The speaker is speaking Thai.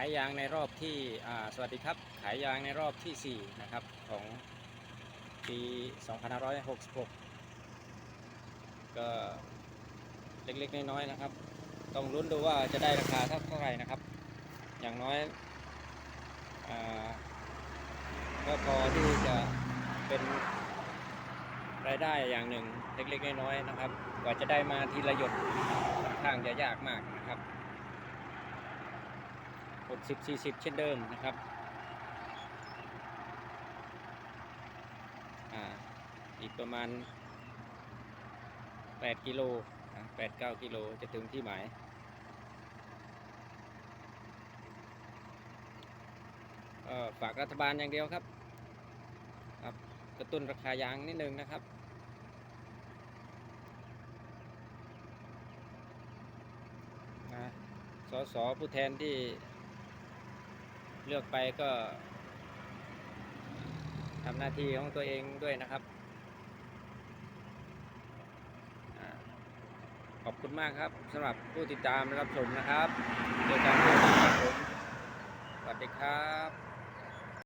ายยางในรอบที่สวัสดีครับ ขายยางในรอบที่ 4 นะครับ ของปี 2566 ก็เล็กๆ น้อยๆนะครับ ต้องลุ้นดูว่าจะได้ราคาเท่าไหร่นะครับ อย่างน้อยอก็พอที่จะเป็นรายได้อย่างหนึ่งเล็กๆ น้อยๆนะครับ กว่าจะได้มาทีละหยดค่อนข้างจะยากมากนะครับ กด10 40 เช่นเดิมนะครับอ่าอีกประมาณ 8 กิโล8 9 กิโลจะถึงที่หมายฝากรัฐบาลอย่างเดียวครับครับ กระตุ้นราคายางนิดนึงนะครับนะสสผู้แทนที่ เลือกไปก็ทำหน้าที่ของตัวเองด้วยนะครับขอบคุณมากครับสำหรับผู้ติดตามรับชมนะครับเจอกันที่หน้าครับผมสวัสดีครับ